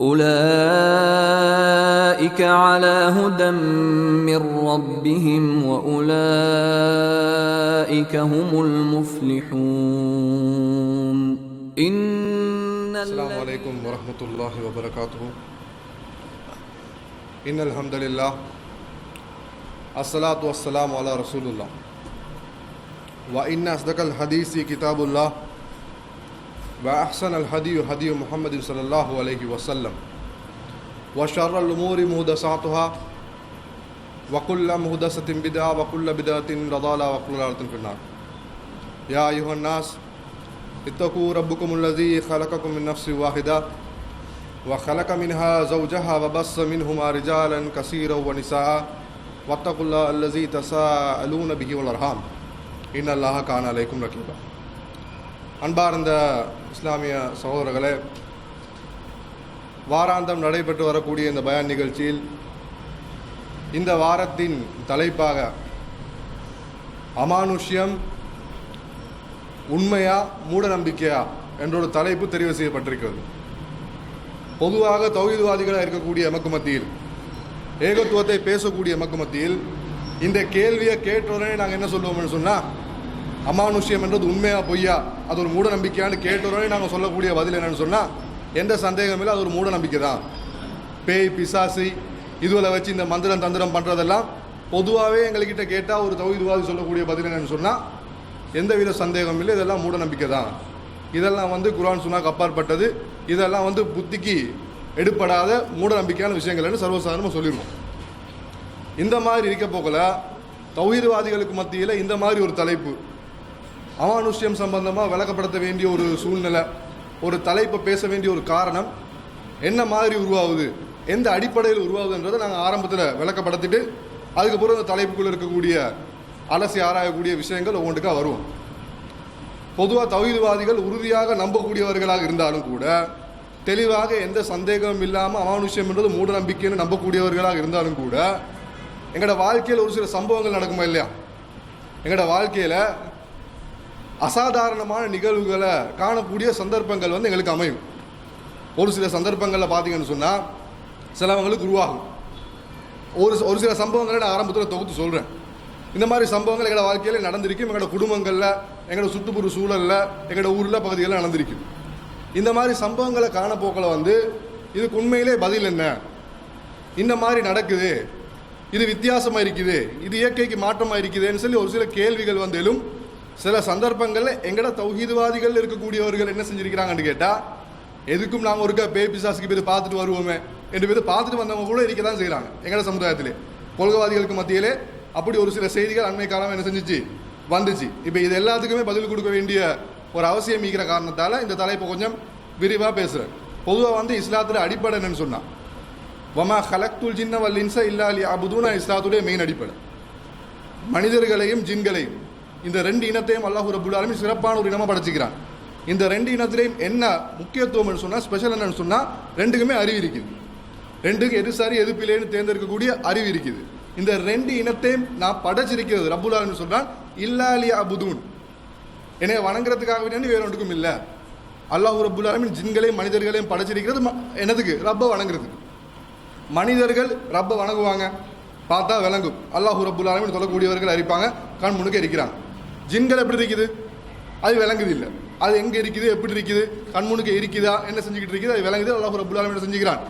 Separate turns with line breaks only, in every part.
أولئك على هدى من ربهم وأولئك هم المفلحون. إن
السلام عليكم ورحمة الله وبركاته. إن الحمد لله. الصلاة والسلام على رسول الله. وإن أصدق الحديث كتاب الله. وأحسن الهدي هدي محمد صلى الله عليه وسلم وشر الأمور مهدساتها وكل مهدسة بدعة وكل بدعة ضلالة وكل ضلالة في النار يا أيها الناس اتقوا ربكم الذي خلقكم من نفس واحدة وخلق منها زوجها وبص منهما رجالا كثيرا ونساء واتقوا الله الذي تساءلون به والأرحام إن الله كان عليكم رقيبا அன்பார்ந்த இஸ்லாமிய சகோதரர்களே வாராந்தம் நடைபெற்று வரக்கூடிய இந்த பயான் நிகழ்ச்சியில் இந்த வாரத்தின் தலைப்பாக அமானுஷ்யம் உண்மையா மூட நம்பிக்கையா என்ற ஒரு தலைப்பு தெரிவு செய்யப்பட்டிருக்கிறது. பொதுவாக தௌஹீத்வாதிகளாக இருக்கக்கூடிய எமக்கு மத்தியில் ஏகத்துவத்தை பேசக்கூடிய எமக்கு மத்தியில் இந்த கேள்வியை கேட்டவுடனே நாங்கள் என்ன சொல்லுவோம்னு சொன்னால் அமானுஷ்யம் என்றது உண்மையா பொய்யா? அது ஒரு மூட நம்பிக்கையான்னு கேட்ட நாங்கள் சொல்லக்கூடிய பதில் என்னன்னு சொன்னால் எந்த சந்தேகம் இல்லை அது ஒரு மூட நம்பிக்கை தான். பேய் பிசாசி இதுவரை வச்சு இந்த மந்திரம் தந்திரம் பண்ணுறதெல்லாம் பொதுவாகவே எங்கள்கிட்ட கேட்டால் ஒரு தௌஹீத்வாதி சொல்லக்கூடிய பதில் என்னன்னு சொன்னால் எந்தவித சந்தேகம் இல்லை இதெல்லாம் மூட நம்பிக்கை தான். இதெல்லாம் வந்து குரான் சுனாக்கு அப்பாற்பட்டது இதெல்லாம் வந்து புத்திக்கு எடுப்படாத மூட நம்பிக்கையான விஷயங்கள்னு சர்வசாதாரணமாக சொல்லிடுவோம் இந்த மாதிரி இருக்க போகல தௌஹீத்வாதிகளுக்கு மத்தியில் இந்த மாதிரி ஒரு தலைப்பு. அமானுஷ்யம் சம்பந்தமாக விளக்கப்படுத்த வேண்டிய ஒரு சூழ்நிலை ஒரு தலைப்பை பேச வேண்டிய ஒரு காரணம் என்ன மாதிரி உருவாகுது எந்த அடிப்படையில் உருவாகுதுன்றதை நாங்கள் ஆரம்பத்தில் விளக்கப்படுத்திட்டு அதுக்கப்புறம் இந்த தலைப்புக்குள்ளே இருக்கக்கூடிய அலசி ஆராயக்கூடிய விஷயங்கள் ஒவ்வொன்றுக்காக வருவோம். பொதுவாக தௌஹீத்வாதிகள் உறுதியாக நம்பக்கூடியவர்களாக இருந்தாலும் கூட தெளிவாக எந்த சந்தேகமும் இல்லாமல் அமானுஷ்யம் என்றது மூட நம்பிக்கைன்னு நம்பக்கூடியவர்களாக இருந்தாலும் கூட எங்களோட வாழ்க்கையில் ஒரு சில சம்பவங்கள் நடக்குமா இல்லையா? எங்களோட வாழ்க்கையில் அசாதாரணமான நிகழ்வுகளை காணக்கூடிய சந்தர்ப்பங்கள் வந்து எங்களுக்கு அமையும். ஒரு சில சந்தர்ப்பங்களில் பார்த்தீங்கன்னு சொன்னால் சிலவங்களுக்கு உருவாகும். ஒரு ஒரு சில சம்பவங்களை நான் ஆரம்பத்தில் தொகுத்து சொல்கிறேன் இந்த மாதிரி சம்பவங்கள் எங்களோட வாழ்க்கையில் நடந்திருக்கும். எங்களோட குடும்பங்களில் எங்களோட சுற்றுப்புற சூழலில் எங்களோட ஊரில் பகுதிகளில் நடந்திருக்கும். இந்த மாதிரி சம்பவங்களை காணப்போக்கில் வந்து இதுக்கு உண்மையிலே பதில் என்ன? இந்த மாதிரி நடக்குது. இது வித்தியாசமாக இருக்குது. இது இயற்கைக்கு மாற்றமாக இருக்குதுன்னு சொல்லி ஒரு சில கேள்விகள் வந்தாலும் சில சந்தர்ப்பங்களில் எங்கட தௌஹீதவாதிகள் இருக்கக்கூடியவர்கள் என்ன செஞ்சிருக்கிறாங்கன்னு கேட்டால் எதுக்கும் நாங்கள் ஒருக்க பேய் பிசாசுக்கு போய் பார்த்துட்டு வருவோமே. என்று பேர் பார்த்துட்டு வந்தவங்க கூட இருக்க தான் செய்கிறாங்க எங்கட சமுதாயத்திலே. கொள்கைவாதிகளுக்கு மத்தியிலே அப்படி ஒரு சில செய்திகள் அண்மை காலம் என்ன செஞ்சிச்சு? வந்துச்சு. இப்போ இது எல்லாத்துக்குமே பதில் கொடுக்க வேண்டிய ஒரு அவசியம் இருக்கிற காரணத்தால் இந்த தலைப்பை கொஞ்சம் விரிவாக பேசுகிறேன் பொதுவாக வந்து இஸ்லாத்தில் அடிப்படை என்னன்னு சொன்னான் வமா ஹலக்துல் ஜின்ன வல் இன்ச இல்லா அலி அபுதூனா இஸ்லாத்துடைய மெயின் அடிப்படை. மனிதர்களையும் ஜின்களையும் இந்த ரெண்டு இனத்தையும் அல்லாஹூ ரபுல் ஆலமீன் சிறப்பான ஒரு இனமாக படைச்சிக்கிறான். இந்த ரெண்டு இனத்திலையும் என்ன முக்கியத்துவம்னு சொன்னால் ஸ்பெஷல் என்னன்னு சொன்னால் ரெண்டுக்குமே அறிவு இருக்குது. ரெண்டுக்கு எது சரி எது பிள்ளைன்னு தேர்ந்தெடுக்கக்கூடிய அறிவு இருக்குது. இந்த ரெண்டு இனத்தையும் நான் படைச்சிருக்கிறது ரபுல் ஆலமின் சொல்றான் இல்லா அலி அபுதூன் என்னை வணங்குறதுக்காக வேண்டி வேற ஒன்றுக்கும் இல்லை. அல்லாஹூ ரபுல் ஆலமின் ஜின்களையும் மனிதர்களையும் படைச்சிருக்கிறது ம- என்னதுக்கு? ரப்பை வணங்குறதுக்கு. மனிதர்கள் ரப்பை வணங்குவாங்க. பார்த்தா விளங்கும். அல்லாஹூ ரபுல் ஆலமின் சொல்லக்கூடியவர்கள் அறிப்பாங்க கண் முன்னுக்கு இருக்கிறாங்க ஜின்கள் எப்படி இருக்குது? அது விளங்குது இல்லை. அது எங்கே இருக்குது? எப்படி இருக்குது? கண்முனுக்கு இருக்குதா என்ன செஞ்சுக்கிட்டு இருக்குது? அது விளங்குது. அல்லாஹ் ரப்புல் ஆலமீன் செஞ்சுக்கிறான்?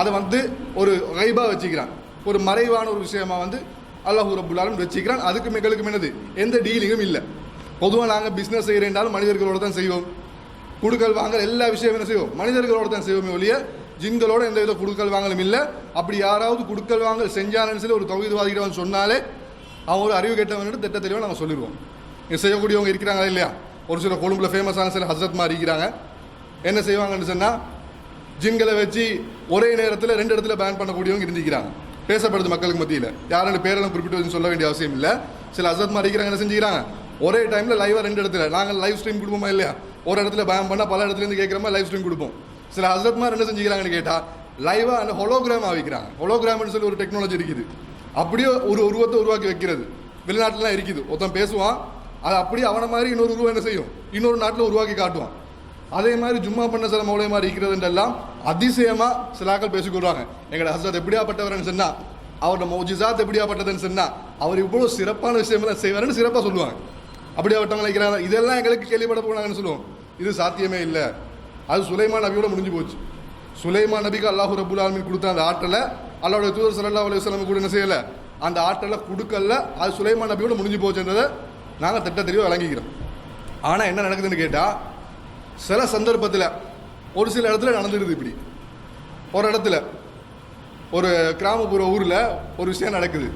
அதை வந்து ஒரு கைபாக வச்சுக்கிறான். ஒரு மறைவான ஒரு விஷயமா வந்து அல்லாஹ் ரப்புல் வச்சுக்கிறான். அதுக்கு எங்களுக்கு என்னது? எந்த டீலிங்கும் இல்லை. பொதுவாக நாங்கள் பிஸ்னஸ் செய்கிறேன்றாலும் மனிதர்களோட தான் செய்வோம். குடுக்கல் வாங்கல் எல்லா விஷயம் என்ன செய்வோம்? மனிதர்களோட தான் செய்வோமே ஒழிய ஜிங்களோட எந்த வித குடுக்கல் வாங்கலும் இல்லை. அப்படி யாராவது குடுக்கல் வாங்கல் செஞ்சாலும் சொல்லி ஒரு தகுதிவாதிகிட்ட வந்து சொன்னாலே அவன் ஒரு அறிவு கெட்டவன் திட்ட தெளிவாக நாங்கள் சொல்லிடுவோம். செய்யக்கூடியவங்க இருக்கிறாங்களா இல்லையா? ஒரு சில கொழும்புல ஃபேமஸான சில ஹசரத் மாதிரி இருக்கிறாங்க. என்ன செய்வாங்கன்னு சொன்னால் ஜின்களை வச்சு ஒரே நேரத்தில் ரெண்டு இடத்துல பேன் பண்ணக்கூடியவங்க இருந்திருக்கிறாங்க. பேசப்படுது மக்களுக்கு மத்தியில். யாரும் பேரெல்லாம் குறிப்பிட்டு வந்து சொல்ல வேண்டிய அவசியம் இல்லை. சில ஹசரத் மாதிரி இருக்கிறாங்க என்ன செஞ்சுக்கிறாங்க? ஒரே டைமில் லைவாக ரெண்டு இடத்துல. நாங்கள் லைவ் ஸ்ட்ரீம் கொடுப்போமா இல்லையா? ஒரு இடத்துல பேன் பண்ணால் பல இடத்துல இருந்து கேட்குற மாதிரி லைவ் ஸ்ட்ரீம் கொடுப்போம். சில ஹசரத் மாதிரி என்ன செஞ்சுக்கிறாங்கன்னு கேட்டால் லைவாக அந்த ஹொலோகிராம் ஆவிக்கிறாங்க ஹொலோகிராம்னு சொல்லி ஒரு டெக்னாலஜி இருக்குது. அப்படியே ஒரு உருவத்தை உருவாக்கி வைக்கிறது. வெளிநாட்டிலாம் இருக்குது. ஒருத்தன் பேசுவான் அது அப்படியே அவனை மாதிரி இன்னொரு உருவம் என்ன செய்யும்? இன்னொரு நாட்டில் உருவாக்கி காட்டுவான். அதே மாதிரி ஜும்மா பண்ண சில மௌலை மாதிரி இருக்கிறதுன்றெல்லாம் அதிசயமாக சிலாக்கள் பேசிக்கொள்வாங்க எங்களோட ஹசரத் எப்படியாப்பட்டவர்னு சொன்னால் அவரோட மௌஜிசாத் எப்படியாப்பட்டதுன்னு சொன்னால் அவர் இவ்வளோ சிறப்பான விஷயமெல்லாம் செய்வாருன்னு சிறப்பாக சொல்லுவாங்க. அப்படியாப்பட்டவங்க நினைக்கிறாங்க. இதெல்லாம் எங்களுக்கு கேள்விப்பட போனாங்கன்னு சொல்லுவோம். இது சாத்தியமே இல்லை. அது சுலைமான் நபியோட முடிஞ்சு போச்சு. சுலைமான் நபிக்கு அல்லாஹு ரபுல் ஆலமின் கொடுத்த அந்த ஆற்றலை அல்லாவுடைய தூதர் சல்லா அலைஹி வஸல்லம் கூட என்ன செய்யலை? அந்த ஆற்றலை கொடுக்கல. அது சுலைமான் நபியோட முடிஞ்சு போச்சுன்றதை நாங்கள் திட்ட தெளிவாக விளங்கிக்கிறோம் ஆனால் என்ன நடக்குதுன்னு கேட்டால் சில சந்தர்ப்பத்தில் ஒரு சில இடத்துல நடந்துடுது இப்படி. ஒரு இடத்துல ஒரு கிராமப்புற ஊரில் ஒரு விஷயம் நடக்குது.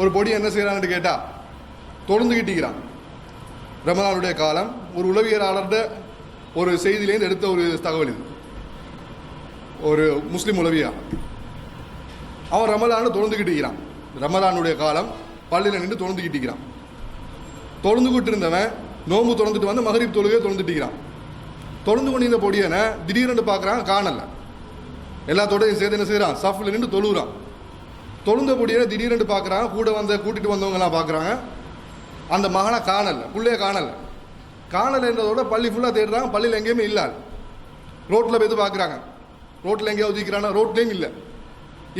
ஒரு பொடி என்ன செய்கிறான்னு கேட்டால் தொழுந்துக்கிட்டிக்கிறான் ரமலானுடைய காலம் ஒரு உளவியலாளர்கிட்ட ஒரு செய்தியிலேருந்து எடுத்த ஒரு தகவல் இது. ஒரு முஸ்லீம் உளவியா. அவன் ரமலான்னு தொழுந்துக்கிட்டிக்கிறான் ரமலானுடைய காலம் பள்ளியில் நின்று தொழுந்துக்கிட்டிக்கிறான் தொழுந்துக்கிட்டு இருந்தவன் நோம்பு திறந்துட்டு வந்து மகரிப் தொழுகையை தொழுந்துட்டிக்கிறான் தொழுந்து கொண்டிருந்த பொடியனை திடீர்னு பார்க்குறான் காணலை. எல்லாத்தோடையும் சேர்த்து என்ன செய்கிறான் சஃபில் நின்று தொழுகிறான். தொழுந்த பொடியனை திடீர்னு பார்க்குறான் கூட வந்த கூட்டிகிட்டு வந்தவங்கலாம் பார்க்குறாங்க. அந்த மகனை காணலை பிள்ளைய காணலை. காணலைன்றதோட பள்ளி ஃபுல்லாக தேடுறாங்க பள்ளியில் எங்கேயுமே இல்லை ரோட்டில் போய் பார்க்குறாங்க. ரோட்டில் எங்கேயாவது உதிக்கிறானா ரோட்லேயும் இல்லை.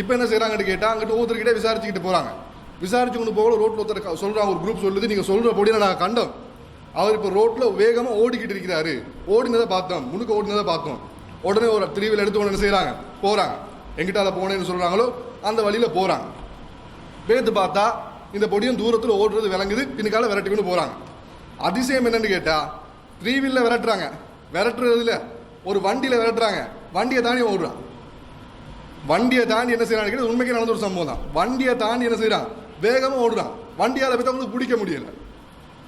இப்போ என்ன செய்கிறாங்கன்னு கேட்டால் அங்கிட்டு ஒவ்வொருத்தர்கிட்ட விசாரிச்சுக்கிட்டு போகிறாங்க விசாரிச்சு கொண்டு போகல ரோட்டில் ஒருத்தர் சொல்கிறாங்க ஒரு குரூப் சொல்லுது நீங்கள் சொல்கிற பொடியை நாங்கள் கண்டோம். அவர் இப்போ ரோட்டில் வேகமாக ஓடிக்கிட்டு இருக்கிறாரு. ஓடினதை பார்த்தோம் முழுக்க ஓடினதை பார்த்தோம். உடனே ஒரு திருவியில் எடுத்து உடனே என்ன செய்கிறாங்க போகிறாங்க எங்கிட்ட அதை போனேன்னு சொல்கிறாங்களோ அந்த வழியில் போகிறாங்க பேத்து பார்த்தா இந்த பொடியும் தூரத்தில் ஓடுறது விளங்குது பின்னுக்கால விரட்டிக்கொண்டு போகிறாங்க அதிசயம் என்னென்னு கேட்டால் த்ரீ வீலில் விரட்டுறாங்க விரட்டுறதுல ஒரு வண்டியில் விரட்டுறாங்க. வண்டியை தாண்டி ஓடுறான். வண்டியை தாண்டி என்ன செய்யறாங்க உண்மைக்கு நடந்த ஒரு சம்பவம் தான். வண்டியை தாண்டி என்ன செய்கிறான் வேகமாக ஓடுறான். வண்டியால் பற்றி அவங்களுக்கு பிடிக்க முடியல.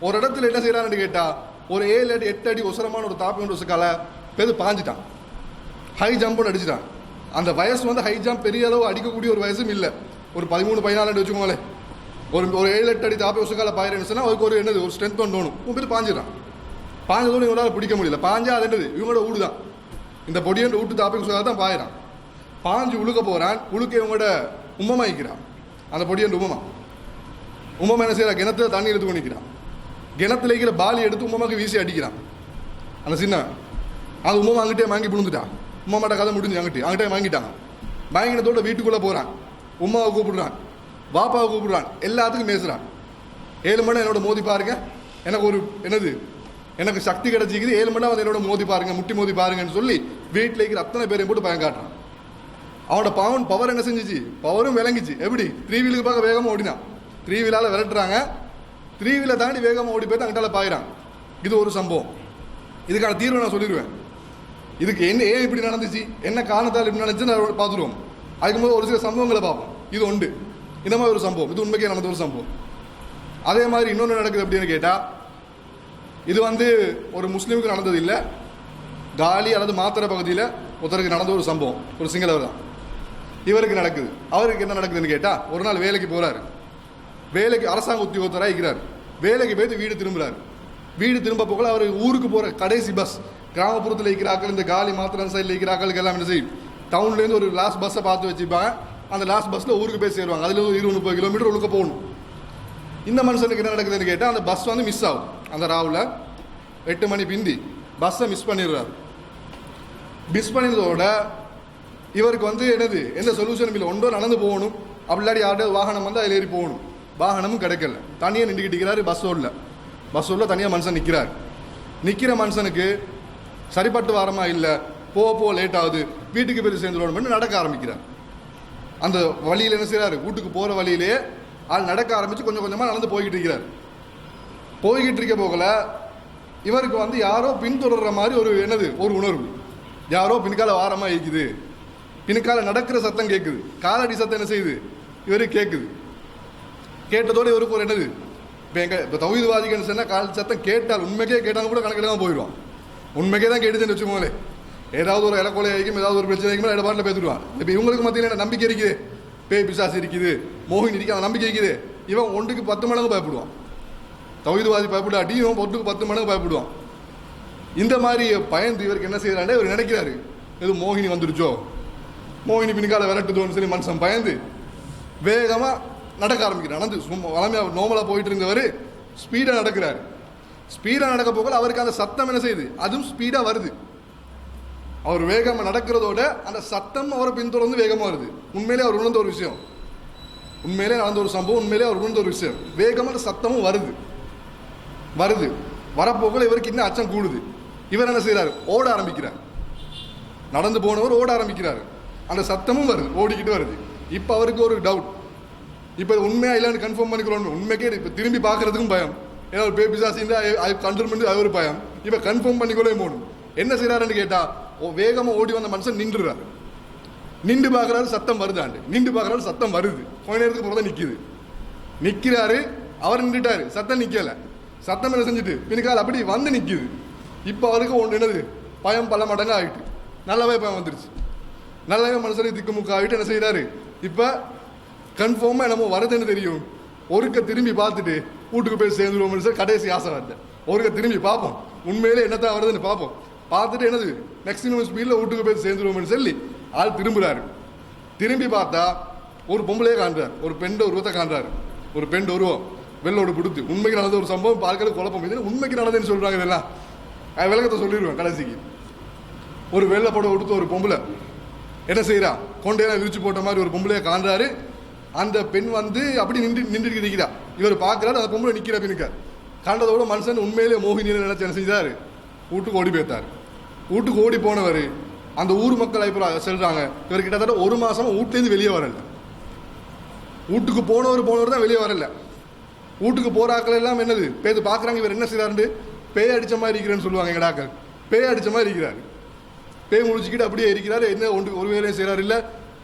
ஒரு இடத்துல என்ன செய்யறான்னு கேட்டா ஒரு ஏழு அடி எட்டு அடி உசரமான ஒரு தாப்பி கொண்டு வச்சுக்கால பெரு பாஞ்சிட்டான். ஹை ஜம்ப் அடிச்சிட்டான். அந்த வயசு வந்து ஹை ஜம்ப் பெரிய அளவு அடிக்கக்கூடிய ஒரு வயசும் இல்லை. ஒரு பதிமூணு பதினாலு அடி வச்சுக்கோங்களேன். ஒரு ஒரு ஏழு எட்டு அடி தாப்பி உசக்கால பாயிரன்னு சொன்னால் அதுக்கு ஒரு என்னது ஒரு ஸ்ட்ரென்த் ஒன்று தோணும். உன் பேர் பாஞ்சிடறான். பாஞ்சதோடு இவங்களால் பிடிக்க முடியல. பாஞ்சா அது என்னது இவங்களோட ஊடு தான் இந்த பொடியன் விட்டு தாப்பி உசக்கால தான் பாயிறான். பாஞ்சு உழுக்க போகிறான் உழுக்க இவங்களோட உம்மமாக இருக்கிறான் அந்த பொடியன் உம்மமா உம்மமா என்ன செய்யறா கிணத்துல தண்ணி எடுத்து கொண்டிருக்கிறான் கிணத்துல இருக்கிற பாலி எடுத்து உம்மமாக்கு வீசி அடிக்கிறான். அந்த சின்ன அது உம்மா அங்கிட்டே வாங்கி விழுந்துட்டான் உம்மாட்ட கதை முடிஞ்சு அங்கிட்டு அங்கிட்டே வாங்கிட்டாங்க வாங்கினதோட வீட்டுக்குள்ளே போகிறான் உம்மாவை கூப்பிடுறான். பாப்பாவை கூப்பிடுறான். எல்லாத்துக்கும் பேசுகிறான் ஏழு மணி என்னோட மோதி பாருங்க. எனக்கு ஒரு என்னது எனக்கு சக்தி கிடச்சிக்குது. ஏழு மணி வந்து என்னோட மோதி பாருங்க முட்டி மோதி பாருங்கன்னு சொல்லி வீட்டில் இருக்கிற அத்தனை பேரையும் போட்டு பயம் காட்டுறான். அவனோட பவன் பவர் என்ன செஞ்சுச்சு? பவரும் விளங்கிச்சு. எப்படி? த்ரீ வீலுக்கு பார்க்க வேகமாக ஓடினான். த்ரீ வீலால் விரட்டுறாங்க. த்ரீ வீலை தாண்டி வேகமாக ஓடி போயிட்டு அங்கிட்டால பாயிறான். இது ஒரு சம்பவம். இதுக்கான தீர்வை நான் சொல்லிடுவேன் இதுக்கு என்ன ஏன் இப்படி நடந்துச்சு? என்ன காரணத்தால் இப்படி நடந்துச்சு நான் பார்த்துருவோம். அதுக்கும்போது ஒரு சில சம்பவங்களை பார்ப்போம். இது உண்டு. இந்த மாதிரி ஒரு சம்பவம். இது உண்மைக்கே நடந்த ஒரு சம்பவம். அதே மாதிரி இன்னொன்று நடக்குது அப்படின்னு கேட்டால் இது வந்து ஒரு முஸ்லீமுக்கு நடந்தது இல்லை. காலி அல்லது மாத்திரை பகுதியில் ஒருத்தருக்கு நடந்த ஒரு சம்பவம். ஒரு சிங்களவர் தான். இவருக்கு நடக்குது. அவருக்கு என்ன நடக்குதுன்னு கேட்டால் ஒரு நாள் வேலைக்கு போகிறாரு வேலைக்கு அரசாங்க உத்தியோகத்தராக இருக்கிறார். வேலைக்கு போயிட்டு வீடு திரும்புகிறார் வீடு திரும்ப போகல அவர் ஊருக்கு போகிற கடைசி பஸ் கிராமப்புறத்தில் இருக்கிறாக்கள் இந்த காலி மாத்திரம் சைடில் இருக்கிறாக்களுக்கு எல்லாம் என்ன செய்யும்? டவுன்லேருந்து ஒரு லாஸ்ட் பஸ்ஸை பார்த்து வச்சுப்பாங்க அந்த லாஸ்ட் பஸ்ஸில் ஊருக்கு போய் சேருவாங்க. அதில் ஒரு இருபது முப்பது கிலோமீட்டர் உள்ளுக்க போகணும். இந்த மனுஷனுக்கு என்ன நடக்குதுன்னு கேட்டால் அந்த பஸ் வந்து மிஸ் ஆகும். அந்த ராவில் எட்டு மணி பிந்தி பஸ்ஸை மிஸ் பண்ணிடுறாரு. மிஸ் பண்ணினதோட இவருக்கு வந்து என்னது? எந்த சொல்யூஷனும் இல்லை. ஒன்றோ நடந்து போகணும். அப்படிலாடி யார்கிட்ட வாகனம் வந்து அதில் ஏறி போகணும். வாகனமும் கிடைக்கல. தனியாக நின்றுக்கிட்டு இருக்கிறாரு பஸ் ஓடல. பஸ் ஓடல தனியாக மனுஷன் நிற்கிறார் நிற்கிற மனுஷனுக்கு சரிப்பட்டு வாரமா இல்லை போக போக லேட் ஆகுது வீட்டுக்கு போய் சேர்ந்துடணும் நடக்க ஆரம்பிக்கிறார். அந்த வழியில் என்ன செய்கிறாரு வீட்டுக்கு போகிற வழியிலே ஆள் நடக்க ஆரம்பித்து கொஞ்சம் கொஞ்சமாக நடந்து போய்கிட்டு இருக்கிறார். போய்கிட்டு இருக்க போகல இவருக்கு வந்து யாரோ பின்தொடர்ற மாதிரி ஒரு என்னது? ஒரு உணர்வு. யாரோ பின்கால வாரமாக இருக்குது பின்கால நடக்கிற சத்தம் கேட்குது காலடி சத்தம் என்ன செய்யுது? இவருக்கு கேட்குது கேட்டதோட இவருக்கு ஒரு என்னது? இப்போ எங்கள் இப்போ தௌஹீத்வாதிகள்னு சொன்னால் கால் சத்தம் கேட்டால் உண்மைக்கே கேட்டாலும் கூட கணக்கில் தான் போயிடுவான். உண்மைக்கே தான் கேட்டுச்சுன்னு வச்சுக்கோங்களேன் ஏதாவது ஒரு இலக்கொலை ஆகிக்கும் ஏதாவது ஒரு பிரச்சனை ஆகிக்கும் இடபாட்டில் பேசிடுவான். இப்போ இவங்களுக்கு மத்தியில் என்ன நம்பிக்கை இருக்குது? பேய் பிசாசு இருக்குது மோகினி இருக்குது அந்த நம்பிக்கை இருக்குது. இவன் ஒன்றுக்கு பத்து மடங்கு பயப்படுவான். தௌஹீத்வாதி பயப்படாட்டி இவன் ஒன்றுக்கு பத்து மடங்கு பயப்படுவான். இந்த மாதிரி பயந்து இவருக்கு என்ன செய்கிறாண்டே இவர் நினைக்கிறாரு எதுவும் மோகினி வந்துருச்சோ மோகினி பின்கால விரட்டுதோன்னு சொல்லி மனுஷன் பயந்து வேகமாக நடக்க ஆரம்பிக்கிறார். நடந்து சும்மா வளமையாக நோமலாக போயிட்டு இருந்தவர் ஸ்பீடாக நடக்கிறார். ஸ்பீடாக நடக்க போகல அவருக்கு அந்த சத்தம் என்ன செய்யுது? அதுவும் ஸ்பீடாக வருது. அவர் வேகமாக நடக்கிறதோட அந்த சத்தம் அவரை பின்தொடர்ந்து வேகமாக வருது. உண்மையிலே அவர் உணர்ந்த ஒரு விஷயம். உண்மையிலே நடந்த ஒரு சம்பவம் உண்மையிலே அவர் உணர்ந்த ஒரு விஷயம். வேகமாக அந்த சத்தமும் வருது. வருது. வரப்போகல இவருக்கு இன்னும் அச்சம் கூடுது. இவர் என்ன செய்கிறார் ஓட ஆரம்பிக்கிறார். நடந்து போனவர் ஓட ஆரம்பிக்கிறார். அந்த சத்தமும் வருது ஓடிக்கிட்டு வருது. இப்போ அவருக்கு ஒரு டவுட் இப்போ உண்மையாக இல்லைன்னு கன்ஃபார்ம் பண்ணிக்கிறோம். உண்மைக்கே இப்போ திரும்பி பார்க்கறதுக்கும் பயம். ஏன்னா ஒரு பேபி சாசி அது கண்ட்ரோல் பண்ணி அது ஒரு பயம். இப்போ கன்ஃபார்ம் பண்ணிக்கொள்ளே போகணும் என்ன செய்கிறாருன்னு கேட்டால் ஓ வேகமாக ஓடி வந்த மனுஷன் நின்றுறாரு நின்று பார்க்குறாரு சத்தம் வருதாண்டு. நின்று பார்க்குறாரு சத்தம் வருது. கொஞ்ச நேரத்துக்கு பிறகு நிற்கிது நிற்கிறாரு அவர் நின்றுட்டாரு. சத்தம் நிற்கலை சத்தம் என்ன செஞ்சுட்டு பின்னுக்கால் அப்படி வந்து நிற்கிது இப்போ அவருக்கு ஒன்று என்னது? பயம் பல மடங்கு ஆகிட்டு நல்லாவே பயம் வந்துருச்சு. நல்லாவே மனுஷனுக்கு திக்குமுக்காகிட்டு என்ன செய்கிறாரு இப்போ கன்ஃபார்மாக நம்ம வரதுன்னு தெரியும். ஒருக்க திரும்பி பார்த்துட்டு வீட்டுக்கு போய் சேர்ந்துருவோம்னு சொல்லி கடைசி ஆசை வரல. ஒருக்க திரும்பி பார்ப்போம். உண்மையிலே என்னத்தான் வருதுன்னு பார்ப்போம். பார்த்துட்டு என்னது? மேக்ஸிமம் ஸ்பீடில் வீட்டுக்கு போய் சேர்ந்துருவோம்னு சொல்லி ஆள் திரும்புகிறாரு திரும்பி பார்த்தா ஒரு பொம்பளையே காண்றார். ஒரு பெண்ட உருவத்தை காண்றாரு. ஒரு பெண் உருவம். வெள்ளோடு கொடுத்து உண்மைக்கு நடந்த ஒரு சம்பவம் பார்க்கறது குழப்பம். இது உண்மைக்கு நடந்ததுன்னு சொல்கிறாங்க இதெல்லாம்? அது விளக்கத்தை சொல்லிடுவேன் கடைசிக்கு. ஒரு வெள்ளை படம் உடுத்த ஒரு பொம்பளை என்ன செய்கிறா கொண்டையெல்லாம் விரிச்சு போட்ட மாதிரி ஒரு பொம்பளையை காண்றாரு. அந்த பெண் வந்து அப்படி நின்று நின்றுட்டு நிற்கிறா இவர் பார்க்குறாரு அந்த பொம்பளை நிற்கிற பின்னுக்க கண்டதோட மனுஷன் உண்மையிலே மோகினியில் நினைச்சு செஞ்சார்? வீட்டுக்கு ஓடி போய்த்தார் வீட்டுக்கு ஓடி போனவர் அந்த ஊர் மக்கள் இப்போ செல்கிறாங்க இவர் கிட்டத்தட்ட ஒரு மாதம் வீட்டிலேருந்து வெளியே வரல. வீட்டுக்கு போனவர் போனவர் தான் வெளியே வரல. வீட்டுக்கு போகிறாக்கள் எல்லாம் என்னது? பேத்து பார்க்குறாங்க இவர் என்ன செய்றாருண்டு? பேய் அடிச்ச மாதிரி இருக்கிறேன்னு சொல்லுவாங்க எங்கடாக்கள் பேய் அடிச்ச மாதிரி இருக்கிறார். பேய் முடிச்சுக்கிட்டு அப்படியே இருக்கிறாரு. என்ன ஒன்று ஒரு வேலையும் செய்கிறாரு இல்லை.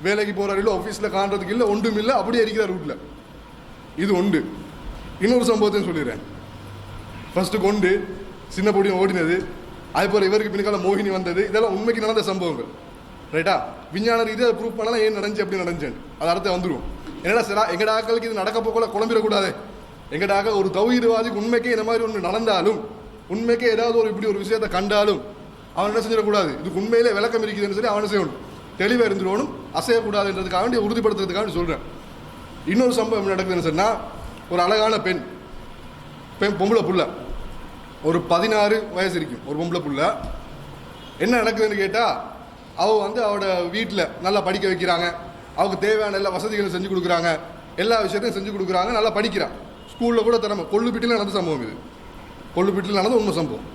வேலைக்கு போகிறார் இல்லை ஆஃபீஸில் காண்றதுக்கு இல்லை ஒன்றும் இல்லை அப்படியே இருக்கிறார் வீட்டில். இது உண்டு இன்னொரு சம்பவத்தையும் சொல்லிடுறேன். ஃபஸ்ட்டு கொண்டு சின்ன பொடியும் ஓடினது. அதுபோல் இவருக்கு பின்னால் மோகினி வந்தது. இதெல்லாம் உண்மைக்கு நடந்த சம்பவங்கள். ரைட்டா விஞ்ஞான ரீதியாக ப்ரூவ் பண்ணலாம் ஏன் நடந்துச்சு அப்படி நடந்துச்சு அது அடுத்து வந்துருவோம் என்னடா சார் எங்கட ஆக்களுக்கு இது நடக்க போக்கல குழம்பிடக்கூடாது. எங்கட ஆக்கள் ஒரு தௌஹீதவாதிக்கு உண்மைக்கே இந்த மாதிரி ஒன்று நடந்தாலும் உண்மைக்கே ஏதாவது ஒரு இப்படி ஒரு விஷயத்தை கண்டாலும் அவன் என்ன செஞ்சிடக்கூடாது? இதுக்கு உண்மையிலே விளக்கம் இருக்குதுன்னு சொல்லி அவனை செய்யணும்? தெளிவாக இருந்துடணும் அசையக்கூடாதுன்றதுக்காக வேண்டிய உறுதிப்படுத்துறதுக்காக சொல்கிறேன் இன்னொரு சம்பவம் என்ன நடக்குதுன்னு சொன்னால் ஒரு அழகான பெண் பெண் பொம்பளை புள்ள. ஒரு பதினாறு வயசு இருக்கும் ஒரு பொம்பளை புள்ள. என்ன நடக்குதுன்னு கேட்டால் அவள் வந்து அவட வீட்டில் நல்லா படிக்க வைக்கிறாங்க. அவளுக்கு தேவையான எல்லா வசதிகளும் செஞ்சு கொடுக்குறாங்க. எல்லா விஷயத்தையும் செஞ்சு கொடுக்குறாங்க நல்லா படிக்கிறான். ஸ்கூலில் கூட திறமை கொள்ளுப்பீட்டில் நடந்த சம்பவம் இது. கொள்ளுப்பீட்டில் நடந்த உண்மை சம்பவம்.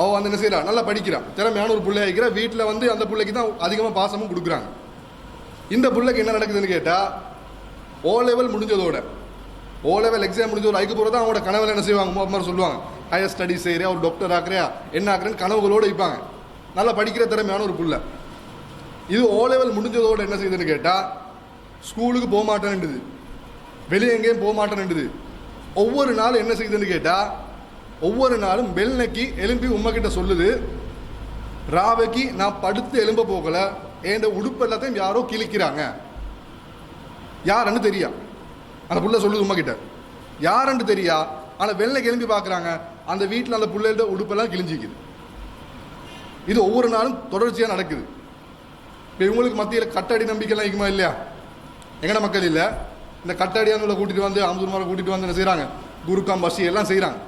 அவள் வந்து என்ன செய்கிறா நல்லா படிக்கிறான். திறமையான ஒரு பிள்ளை ஆகிக்கிறா வீட்டில் வந்து அந்த பிள்ளைக்கு தான் அதிகமாக பாசமும் கொடுக்குறாங்க. இந்த பிள்ளைக்கு என்ன நடக்குதுன்னு கேட்டால் ஓ லெவல் முடிஞ்சதோட ஓ லெவல் எக்ஸாம் முடிஞ்ச ஒரு ஐக்கு போகிறதா அவங்களோட கனவுல என்ன செய்வாங்க? மாதிரி சொல்லுவாங்க. ஹையர் ஸ்டடிஸ் செய்கிறியா ஒரு டாக்டர் ஆக்குறியா என்ன ஆக்குறேன்னு கனவுகளோடு வைப்பாங்க. நல்லா படிக்கிற திறமையான ஒரு பிள்ளை. இது ஓ லெவல் முடிஞ்சதோட என்ன செய்யுதுன்னு கேட்டால் ஸ்கூலுக்கு போக மாட்டேன்னுது வெளியே எங்கேயும் போக மாட்டேன்னுது ஒவ்வொரு நாளும் என்ன செய்யுதுன்னு கேட்டால் ஒவ்வொரு நாளும் வெள்ளைக்கு எலும்பி உம்மக்கிட்ட சொல்லுது ராவைக்கு நான் படுத்து எலும்ப போகலை. என் உடுப்பு எல்லாத்தையும் யாரோ கிழிக்கிறாங்க. யாருன்னு தெரியா? அந்த புள்ள சொல்லுது உமா கிட்ட யாருன்னு தெரியா? ஆனால் வெள்ளை கிளம்பி பார்க்குறாங்க அந்த வீட்டில் அந்த பிள்ளைகிட்ட உடுப்பெல்லாம் கிழிஞ்சிக்குது. இது ஒவ்வொரு நாளும் தொடர்ச்சியாக நடக்குது. இப்போ இவங்களுக்கு மத்தியில் கட்டடி நம்பிக்கைலாம் இருக்குமா இல்லையா? எங்கட மக்கள் இல்லை. இந்த கட்டடியானுள்ள கூட்டிகிட்டு வந்து அமுதூர் கூட்டிகிட்டு வந்து என்ன செய்கிறாங்க குருக்காம் பசி எல்லாம் செய்கிறாங்க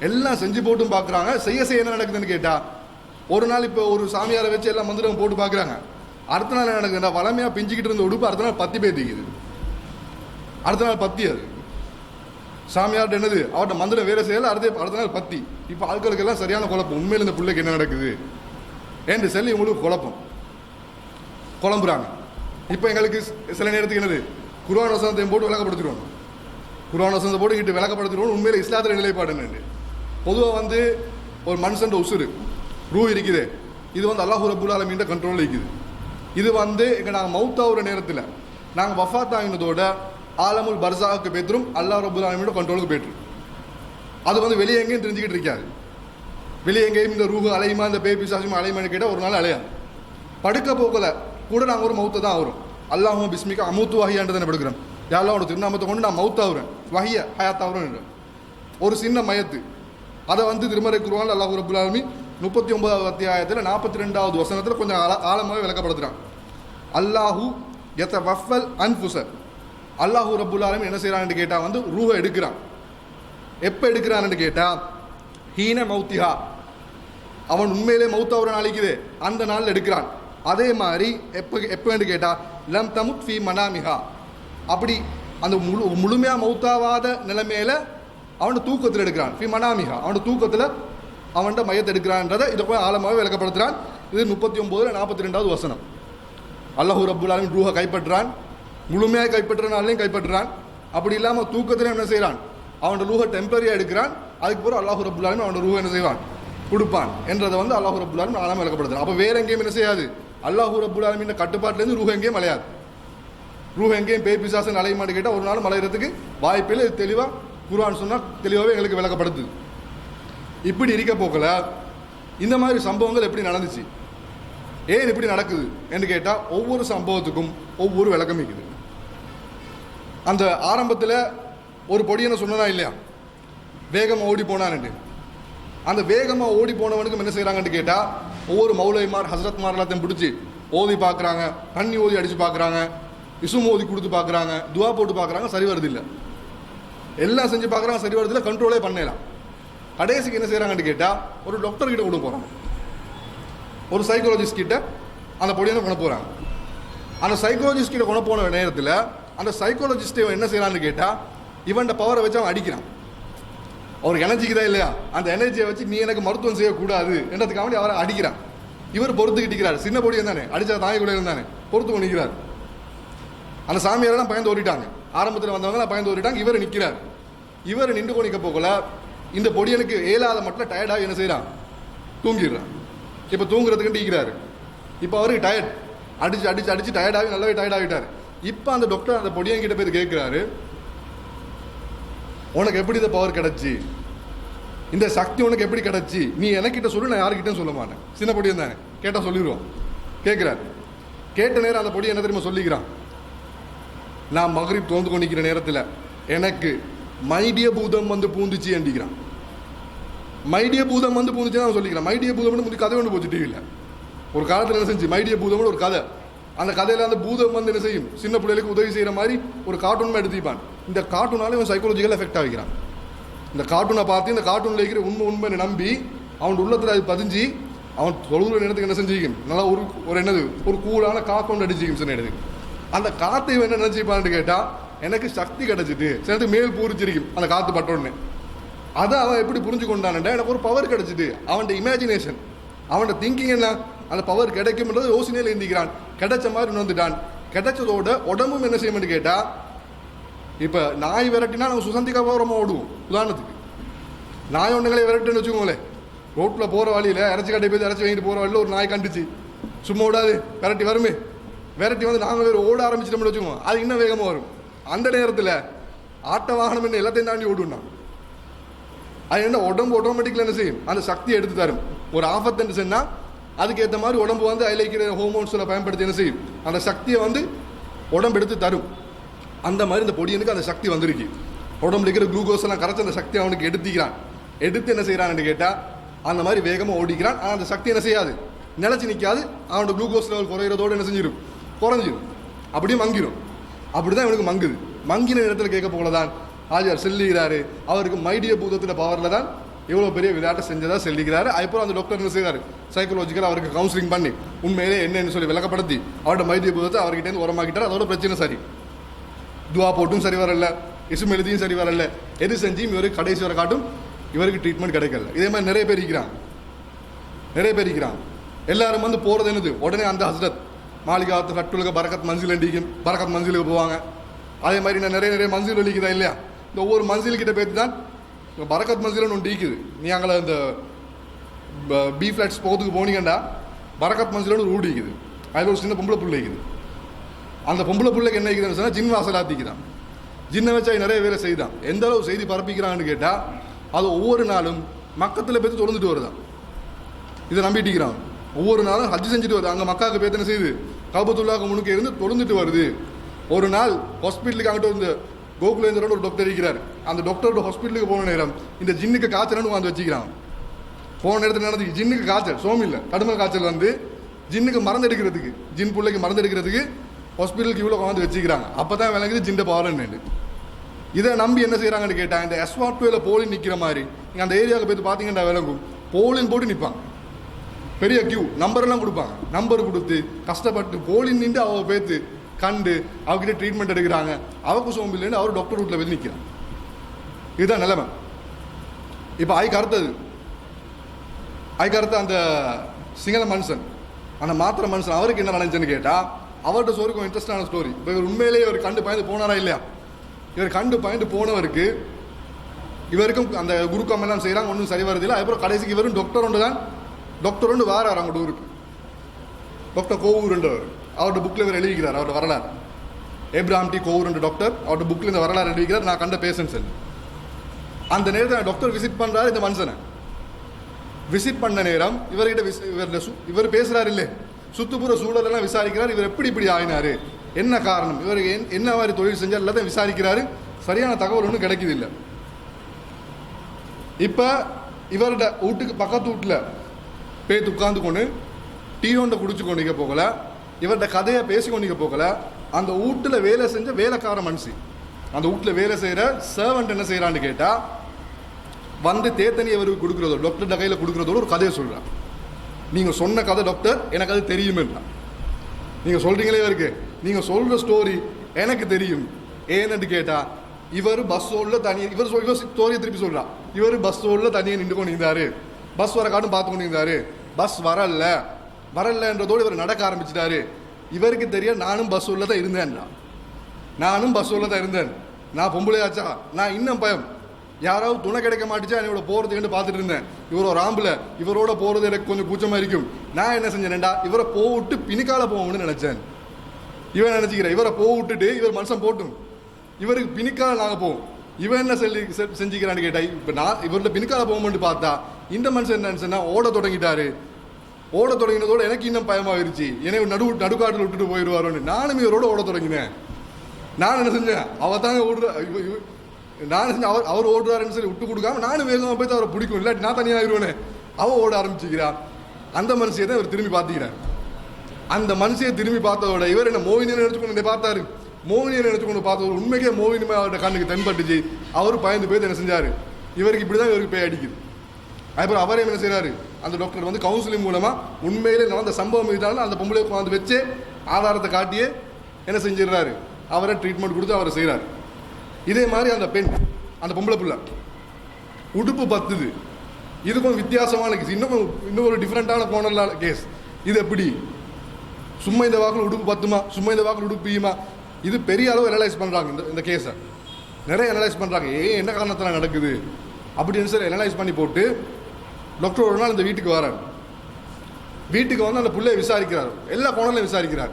எல்லாம் செஞ்சு போட்டும் பார்க்குறாங்க செய்ய செய்ய என்ன நடக்குதுன்னு கேட்டால் ஒரு நாள் இப்போ ஒரு சாமியாரை வச்சு எல்லாம் மந்திரம் போட்டு பார்க்குறாங்க அடுத்த நாள் என்ன நடக்குதுன்னா வளமையாக பிஞ்சிக்கிட்டு இருந்த உடுப்பு அடுத்த நாள் பத்தி பேத்திக்குது. அடுத்த நாள் பத்தி அது. சாமியார்ட்ட என்னது? அவர்கிட்ட மந்திரம் வேலை செய்யலை அடுத்த அடுத்த நாள் பத்தி. இப்போ ஆட்களுக்கெல்லாம் சரியான குழப்பம். உண்மையில் இந்த பிள்ளைக்கு என்ன நடக்குது? என்று சொல்லி இவங்களுக்கு குழப்பம். குழம்புறாங்க. இப்போ எங்களுக்கு சில நேரத்துக்கு என்னது? குருவான வசனத்தையும் போட்டு விளக்கப்படுத்திடுவோம். குரான் வசந்த போட்டு இட்டு விளக்கப்படுத்திடுவோம். உண்மையில் இஸ்லாத்தில் நிலைப்பாடு என்னென்னு பொதுவாக வந்து ஒரு மனுஷன் உசுறு ரூ இருக்குது. இது வந்து அல்லாஹூ ரபுல் ஆலமீன்ற கண்ட்ரோலில் இருக்குது. இது வந்து எங்கள் நாங்கள் மவுத்தாகிற நேரத்தில் நாங்கள் வஃத் ஆகினதோட ஆலமுல் பர்சாவுக்கு பேத்துரும் அல்லாஹ் ரபுல் ஆலமீன்ற கண்ட்ரோலுக்கு பேட்டுரும் அது வந்து வெளியே எங்கேயும் தெரிஞ்சுக்கிட்டு இருக்காது. வெளியே எங்கேயும் இந்த ரூஹு அலையுமா இந்த பேய் பிசாசுமா அலையுமான்னு கேட்டால் ஒரு நாள் அலையாது. படுக்க போகல கூட நாங்கள் ஒரு மௌத்தை தான் ஆகிறோம் அல்லாஹும் பிஸ்மிக்கா அமுத்து வகையான்றதை படுக்கிறோம். யாரெல்லாம் ஒரு திருநாமத்தை கொண்டு நான் மௌத்தாகிறேன் வகைய ஹயாத்தாகிறேன் ஒரு சின்ன மயத்து. அதை வந்து திருமறை குருவான் அல்லாஹ் ரபுல்லாலுமி முப்பத்தி ஒன்பதாவது அத்தியாயத்தில் நாற்பத்தி ரெண்டாவது வசனத்தில் கொஞ்சம் ஆழ ஆழமாக விளக்கப்படுத்துகிறான் அல்லாஹு எத்த வஃபல் அன்புசர் அல்லாஹூ ரபுல் என்ன செய்கிறான்னு கேட்டால் வந்து ரூஹை எடுக்கிறான். எப்போ எடுக்கிறான்னு கேட்டால் ஹீன மௌத்திஹா. அவன் உண்மையிலே மௌத்தாவுற நாளைக்குது. அந்த நாளில் எடுக்கிறான். அதே மாதிரி எப்போ எப்போன்னு கேட்டால் லம் தமுத் ஃபி மனாமிஹா. அப்படி அந்த முழு முழுமையாக மௌத்தாவாத நிலைமையில அவன் தூக்கத்தில் எடுக்கிறான். ஃபி மனாமிகா அவன் தூக்கத்தில் அவன்கிட்ட மையத்தை எடுக்கிறான்றதை இதை போய் ஆழமாக விளக்கப்படுத்துகிறான் இது முப்பத்தி ஒம்போதில் நாற்பத்தி ரெண்டாவது வசனம். அல்லாஹூ ரப்புல் ஆலமின் ரூஹை கைப்பற்றுறான். முழுமையாக கைப்பற்றுறனாலையும் கைப்பற்றுறான். அப்படி இல்லாமல் தூக்கத்தில் என்ன செய்கிறான் அவனோட ரூஹை டெம்பரரியாக எடுக்கிறான். அதுக்கு பிறகு அல்லாஹூ ரப்புல் ஆலமின் அவனோட ரூஹை என்ன செய்வான்? கொடுப்பான். என்றதை வந்து அல்லாஹூ ரப்புல் ஆலமின் ஆழமாக விளக்கப்படுத்துறான். அப்போ வேற எங்கேயும் என்ன செய்யாது. அல்லாஹூ ரப்புல் ஆலமின் கட்டுப்பாட்டிலேருந்து ரூஹ் எங்கேயும் மலையாது. ரூஹ் எங்கேயும் பேய் பிசாசன் மாட்டேன் கேட்டால் ஒரு நாள் மலையிறதுக்கு வாய்ப்பில்லை. இது தெளிவாக குரான் சொன்னால் தெளிவாகவே எங்களுக்கு விளக்கப்படுது. இப்படி இருக்க போக்கல இந்த மாதிரி சம்பவங்கள் எப்படி நடந்துச்சு? ஏன் இப்படி நடக்குது என்று கேட்டால் ஒவ்வொரு சம்பவத்துக்கும் ஒவ்வொரு விளக்கம் இருக்குது. அந்த ஆரம்பத்தில் ஒரு பொடியனை சொன்னதா இல்லையா? வேகமாக ஓடி போனான்ட்டு அந்த வேகமாக ஓடி போனவனுக்கு என்ன செய்கிறாங்கன்னு கேட்டால் ஒவ்வொரு மௌலைமார் ஹசரத்மார் எல்லாத்தையும் பிடிச்சி ஓதி பார்க்குறாங்க தண்ணி ஓதி அடித்து பார்க்குறாங்க இசும் ஓதி கொடுத்து பார்க்குறாங்க துவா போட்டு பார்க்குறாங்க சரி வருது இல்லை. எல்லாம் செஞ்சு பார்க்குறாங்க சரி வருது கண்ட்ரோலே பண்ணலாம். கடைசிக்கு என்ன செய்கிறாங்கன்னு கேட்டால் ஒரு டாக்டர் கிட்ட கொண்டு போகிறாங்க ஒரு சைக்காலஜிஸ்ட் கிட்ட அந்த பொடியை கொண்டு போகிறாங்க அந்த சைக்காலஜிஸ்ட் கிட்ட கொண்டு போன நேரத்தில் அந்த சைக்காலஜிஸ்ட் இவன் என்ன செய்கிறான்னு கேட்டால் இவன்ட பவரை வச்சு அவன் அடிக்கிறான். அவருக்கு எனர்ஜிக்குதா இல்லையா? அந்த எனர்ஜியை வச்சு நீ எனக்கு மருத்துவம் செய்யக்கூடாது என்றதுக்காக வேண்டி அவரை அடிக்கிறான். இவர் பொறுத்துக்கிட்டிருக்கிறார் சின்ன பொடியை தானே அடித்தா தாய் கூட இருந்தானே? பொறுத்து கொண்டிருக்கிறார் அந்த சாமியாரெல்லாம் பயந்து ஓடிட்டாங்க. ஆரம்பத்தில் வந்தவங்க பயந்து ஓடிட்டாங்க. இவர் நிற்கிறார் இவர் நின்று கொண்டிக்க போகல. இந்த பொடியனுக்கு ஏழாத மட்டும் டயர்டாக என்ன செய்கிறான் தூங்கிடுறான். இப்போ தூங்குறதுக்கு டீக்கிறாரு. இப்போ அவருக்கு டயர்ட் அடிச்சு அடிச்சு அடிச்சு டயர்டாகி நல்லாவே டயர்ட் ஆகிட்டார். இப்போ அந்த டாக்டர் அந்த பொடியன் கிட்ட போய் கேட்குறாரு உனக்கு எப்படி இந்த பவர் கிடைச்சி? இந்த சக்தி உனக்கு எப்படி கிடச்சி? நீ எனக்கிட்ட சொல்லு நான் யாருக்கிட்டையும் சொல்ல மாட்டேன். சின்ன பொடியன் தானே. கேட்டால் சொல்லிடுவோம் கேட்குறாரு கேட்ட நேரம் அந்த பொடியை என்ன தெரியுமா சொல்லிக்கிறான்? நான் மகரிப் தோந்து கொண்டிருக்கிற நேரத்தில் எனக்கு மைடிய பூதம் வந்து பூந்துச்சு அண்டிக்கிறான் மைடிய பூதம் வந்து பூந்துச்சு நான் சொல்லிக்கிறேன். மைடிய பூதம்னு முந்தி கதை ஒன்று போச்சு டிவியில் ஒரு காலத்தில் என்ன செஞ்சு? மைடிய பூதம்னு ஒரு கதை. அந்த கதையில் அந்த பூதம் வந்து என்ன செய்யும்? சின்ன பிள்ளைகளுக்கு உதவி செய்கிற மாதிரி ஒரு கார்ட்டூன் எடுத்துப்பான். இந்த கார்ட்டூனால இவன் சைக்காலஜிக்கல் எஃபெக்ட் ஆகிக்கிறான். இந்த கார்ட்டூனை பார்த்து இந்த கார்ட்டூனில் இருக்கிற உண்மை உண்மை நம்பி அவன் உள்ளத்தில் அது பதிஞ்சு அவன் தொழுகிற நேரத்துக்கு என்ன செஞ்சுக்கும்? நல்லா ஒரு ஒரு என்னது? ஒரு கூலான காக்கொண்டு அடிச்சுக்கும் சின்ன இடத்துக்கு. அந்த காற்றை என்ன நினச்சிப்பான்னு கேட்டால் எனக்கு சக்தி கிடைச்சிட்டு சில நேரத்துக்கு மேல் பூரிச்சிருக்கும் அந்த காற்று பட்டோன்னு அதை அவன் எப்படி புரிஞ்சு கொண்டான்டா எனக்கு ஒரு பவர் கிடச்சிட்டு அவன்கிட்ட இமேஜினேஷன் அவன்கிட்ட திங்கிங் என்ன? அந்த பவர் கிடைக்கும்ன்றது யோசனையில் எந்திக்கிறான் கிடைச்ச மாதிரி நோந்துட்டான் கிடைச்சதோட உடம்பும் என்ன செய்யணும்னு கேட்டால் இப்போ நாய் விரட்டினா நம்ம சுசந்திக்கா போகிறோமா ஓடுவோம். உதாரணத்துக்கு. நாய் ஒன்றுங்களே விரட்டுன்னு வச்சுக்கோங்களேன். ரோட்டில் போகிற வழியில் இறச்சி கட்டை போய் இறச்சி வாங்கிட்டு போகிற வழியில் ஒரு நாய் கண்டுச்சு. சும்மா விடாது விரட்டி வருமே. விரட்டி வந்து நாங்கள் ஓட ஆரம்பிச்சிட்டோம்னு வச்சுக்கோங்க. அது இன்னும் வேகமாக வரும். அந்த நேரத்தில் ஆட்ட வாகனம் என்ன எல்லாத்தையும் தாண்டி ஓடும்னா அது என்ன உடம்பு ஆட்டோமேட்டிக்கில் என்ன செய்யும்? அந்த சக்தியை எடுத்து தரும். ஒரு ஆபத்துன்னு சொன்னால் அதுக்கேற்ற மாதிரி உடம்பு வந்து அதில் ஹோமோன்ஸில் பயன்படுத்தி என்ன செய்யும்? அந்த சக்தியை வந்து உடம்பு எடுத்து தரும். அந்த மாதிரி இந்த பொடியனுக்கு அந்த சக்தி வந்திருக்கு. உடம்புல இருக்கிற குளுக்கோஸ் எல்லாம் கரைச்சி அந்த சக்தி அவனுக்கு எடுத்துக்கிறான். எடுத்து என்ன செய்கிறான்னு கேட்டால் அந்த மாதிரி வேகமாக ஓடிக்கிறான். ஆனால் அந்த சக்தி என்ன செய்யாது? நிலச்சி நிற்காது அவனோட குளுக்கோஸ் லெவல் குறையிறதோடு என்ன செஞ்சிடும் குறைஞ்சிடும் அப்படியே மங்கிரும். அப்படி தான் இவனுக்கு மங்குது. மங்கின இடத்துல கேட்க போலதான் ஆஜியார் செல்லுகிறாரு. அவருக்கு மைடிய பூதத்தில் பவரில் தான் இவ்வளோ பெரிய விளையாட்டை செஞ்சதாக செல்லுகிறாரு. அதுக்கப்புறம் அந்த டாக்டர் என்ன செய்கிறார் சைக்கலாஜிக்கல் அவருக்கு கவுன்சிலிங் பண்ணி உண்மையிலே என்னன்னு சொல்லி விளக்கப்படுத்தி அவரோட மைதிய பூதத்தை அவர்கிட்ட உரமாக்கிட்டார். அதோட பிரச்சனை சரி. துவா போட்டும் சரி வரல. இசும் எழுதியும் சரி வரல. எது செஞ்சும் இவருக்கு கடைசி வரை காட்டும் இவருக்கு ட்ரீட்மெண்ட் கிடைக்கல. இதே மாதிரி நிறைய பேர் இருக்கிறான் நிறைய பேர் இருக்கிறான் எல்லாரும் வந்து போகிறது என்னது? உடனே அந்த ஹஸ்ரத். மாளிகாத்து கட்டுலுக்கு பரக்கத் மஞ்சள் அண்டிக்கும் பரக்கத் மஞ்சளுக்கு போவாங்க. அதே மாதிரி நான் நிறைய நிறைய மஞ்சள் ஒழிக்குதா இல்லையா? இந்த ஒவ்வொரு மஞ்சள்கிட்ட பேர்த்து பேத்து தான் இந்த பரக்கத் மன்சில்னு ஒன்று டீக்குது. நீ அங்கே இந்த பி ஃப்ளாட்ஸ் போகிறதுக்கு போனீங்கண்டா பரகத் மன்சில்னு ஒரு ஊடிக்குது. அதில் ஒரு சின்ன பொம்பளை பிள்ளைக்குது அந்த பொம்பளை பிள்ளைக்கு என்ன இருக்குதுன்னு சொன்னால் ஜின் வாசலாத்திக்குதான். ஜின்னை வச்சு வச்சா நிறைய பேரை செய்தான். எந்த அளவு செய்தி பரப்பிக்கிறாங்கன்னு கேட்டால் அது ஒவ்வொரு நாளும் மக்கத்தில் பேத்து தொடர்ந்துட்டு வருதான். இதை நம்பிட்டிக்கிறான் ஒவ்வொரு நாளும் ஹஜ் செஞ்சுட்டு வருது. அங்கே மக்காவுக்கு பேத்து என்ன செய்யுது. கபத்துல்லாக்கு முன்னுக்கு இருந்து தொழுந்துட்டு வருது. ஒரு நாள் ஹாஸ்பிட்டலுக்கு அங்கிட்ட வந்து கோகுலேந்திரன் ஒரு டாக்டர் இருக்கிறார். அந்த டாக்டரோட ஹாஸ்பிட்டலுக்கு போன நேரம் இந்த ஜின்னுக்கு காய்ச்சல்னு வந்து வச்சுக்கிறான். போன நேரத்தில் நடந்து ஜின்னுக்கு காய்ச்சல் சோம் இல்லை கடுமல் காய்ச்சல் வந்து ஜின்னுக்கு மருந்து எடுக்கிறதுக்கு ஜின் பிள்ளைக்கு மருந்து எடுக்கிறதுக்கு ஹாஸ்பிட்டலுக்கு இவ்வளோ கொண்டு வச்சுக்கிறாங்க. அப்போ தான் விளங்குது ஜிண்ட பவர் இதை நம்பி என்ன செய்கிறாங்கன்னு கேட்டால் இந்த எஸ்வாட்வேல போலி நிற்கிற மாதிரி நீங்கள் அந்த ஏரியாவுக்கு போய் பார்த்தீங்கன்னா விளங்கும். போலின்னு போட்டு நிற்பாங்க பெரிய கியூ நம்பர்லாம் கொடுப்பாங்க. நம்பர் கொடுத்து கஷ்டப்பட்டு போலி நின்று அவ பேத்து கண்டு அவகிட்ட ட்ரீட்மெண்ட் எடுக்கிறாங்க. அவக்கு சோம்பில்லைன்னு அவர் டாக்டர் வீட்டில் போய் நிற்கிறான் இதுதான் நிலைமை. இப்போ ஐக்கு அடுத்தது ஐக்கு அடுத்த அந்த சிங்கள மனுஷன். அந்த மாத்திர மனுஷன் அவருக்கு என்ன நடந்துச்சுன்னு கேட்டால் அவர்கிட்ட ஸ்டோரிக்கும் இன்ட்ரெஸ்டான ஸ்டோரி இப்போ இவர் உண்மையிலேயே இவர் கண்டு பயந்து போனாரா இல்லையா? இவர் கண்டு பயந்து போனவருக்கு இவருக்கும் அந்த குருக்கம் எல்லாம் செய்கிறாங்க ஒன்றும் சரி வருதில்லை அதுக்கப்புறம் கடைசிக்கு இவரும் டாக்டர் ஒன்று தான். டாக்டர் ஒன்று வாரார் அவங்க ஊருக்கு. டாக்டர் கோவூருன்றவர். அவரோட புக்கில் இவர் எழுதிக்கிறார் அவரோட வரலாறு. ஏப்ராம் டி கோவூருன்ற டாக்டர் அவரோட புக்கில் இந்த வரலாறு எழுதிக்கிறார் நான் கண்ட பேஷன்ஸ் அந்த நேரத்தில் டாக்டர் விசிட் பண்ணுறாரு இந்த மனுஷனை. விசிட் பண்ண நேரம் இவர்கிட்ட விசி இவர் இவர் பேசுகிறார் இல்லை சுற்றுப்புற சூழலெல்லாம் விசாரிக்கிறார் இவர் எப்படி இப்படி ஆயினார்? என்ன காரணம்? இவர் என்- என்ன மாதிரி தொழில் செஞ்சார்? எல்லாத்தையும் விசாரிக்கிறாரு. சரியான தகவல் ஒன்றும் கிடைக்குது இல்லை. இப்போ இவரோட வீட்டுக்கு பக்கத்து வீட்டில் பேத்து உட்காந்து கொண்டு டீ ஒன்றை குடிச்சு கொண்டிக்க போகல. இவர்கிட்ட கதையை பேசி கொண்டிக்க போகல. அந்த வீட்டில் வேலை செஞ்ச வேலைக்கார மனுஷி. அந்த வீட்டில் வேலை செய்கிற சர்வெண்ட் என்ன செய்கிறான்னு கேட்டால் வந்து தேத்தனி அவருக்கு கொடுக்குறதோ டாக்டர் கையில் கொடுக்குறதோட ஒரு கதையை சொல்கிறான் நீங்கள் சொன்ன கதை டாக்டர் எனக்கு அது தெரியுமேன்றான் நீங்கள் சொல்கிறீங்களே இவருக்கு? நீங்கள் சொல்கிற ஸ்டோரி எனக்கு தெரியும். ஏன்னு கேட்டால் இவர் பஸ்ஸோட தனியாக இவர் சொல் இவர் ஸ்டோரியை திருப்பி சொல்கிறான் இவர் பஸ் தனியாக நின்று கொண்டு இருந்தார் பஸ் வர காட்டும் பார்த்து கொண்டு இருந்தார் பஸ் வரல. வரலன்றதோடு இவர் நடக்க ஆரம்பிச்சிட்டாரு. இவருக்கு தெரிய நானும் பஸ் உள்ள தான் இருந்தேன்றான் நானும் பஸ் உள்ள தான் இருந்தேன். நான் பொம்பளையாச்சா? நான் இன்னும் பயம். யாராவது துணை கிடைக்க மாட்டுச்சா? என்னோட போகிறதுக்கு பார்த்துட்டு இருந்தேன். இவர் ஒரு ஆம்பில் இவரோட போகிறது எனக்கு கொஞ்சம் கூச்சமாக இருக்கும். நான் என்ன செஞ்சேன்டா இவரை போவிட்டு பிணிக்கால போவோம்னு நினச்சேன். இவன் நினச்சிக்கிறேன்? இவரை போக விட்டுட்டு இவர் மனுஷன் போட்டும். இவருக்கு பிணிக்கால நாங்கள் போவோம். இவன் என்ன சொல்லி செ- செஞ்சுக்கிறான்னு கேட்டா இப்போ நான் இவர்கிட்ட பிணிக்கால போகும்போது பார்த்தா இந்த மனுஷன் என்ன நினச்சேன்னா ஓட தொடங்கிட்டாரு. ஓட தொடங்கினதோட எனக்கு இன்னும் பயமாகிருச்சு என்னை நடு நடுக்காட்டில் விட்டுட்டு போயிடுவாரோன்னு. நானும் இவரோட ஓட தொடங்கினேன். நான் என்ன செஞ்சேன்? அவள் தாங்க ஓடுற நான் செஞ்சேன்? அவர் அவர் ஓடுறாருன்னு சொல்லி விட்டு கொடுக்காம நானும் வேகமாக போய் அவரை பிடிக்கும் இல்லாட்டி நான் தனியாக ஆயிடுவேனே அவன் ஓட ஆரம்பிச்சுக்கிறா. அந்த மனுஷியை தான் இவர் திரும்பி பார்த்துக்கிறார். அந்த மனுஷியை திரும்பி பார்த்ததோட இவர் என்ன மோகினியை நினச்சிக்கொண்டு என்னை பார்த்தாரு. மோகினியை நினச்சிக்கொண்டு பார்த்தவர் உண்மைக்கே மோகினிமே அவரோட கண்ணுக்கு தென்பட்டுச்சு. அவர் பயந்து போய் என்ன செஞ்சார்? இவருக்கு இப்படி தான் இவருக்கு போய் அடிக்குது. அதுக்கப்புறம் அவரே என்ன செய்கிறாரு அந்த டாக்டர் வந்து கவுன்சிலிங் மூலமாக உண்மையிலே நடந்த சம்பவம் இருந்தாலும் அந்த பொம்பளை உட்காந்து வச்சு ஆதாரத்தை காட்டியே என்ன செஞ்சிடுறாரு? அவரை ட்ரீட்மெண்ட் கொடுத்து அவரை செய்கிறார் இதே மாதிரி அந்த பெண் அந்த பொம்பளை பிள்ளை உடுப்பு பத்துது. இதுக்கும் வித்தியாசமான கேஸ் இன்னும் இன்னும் ஒரு டிஃப்ரெண்ட்டான கோணலான கேஸ் இது எப்படி? சும்மா இந்த வாக்கில் உடுப்பு பத்துமா? சும்மா இந்த வாக்கில் உடுப்பு பியுமா இது பெரிய அளவு அனலைஸ் பண்ணுறாங்க இந்த இந்த கேஸை நிறைய அனலைஸ் பண்ணுறாங்க ஏன் என்ன காரணத்தில் நடக்குது? அப்படின்னு சொல்லி அனலைஸ் பண்ணி போட்டு டாக்டர் ஒரு நாள் இந்த வீட்டுக்கு வரார். வீட்டுக்கு வந்து அந்த பிள்ளையை விசாரிக்கிறார். எல்லா கோணலையும் விசாரிக்கிறார்.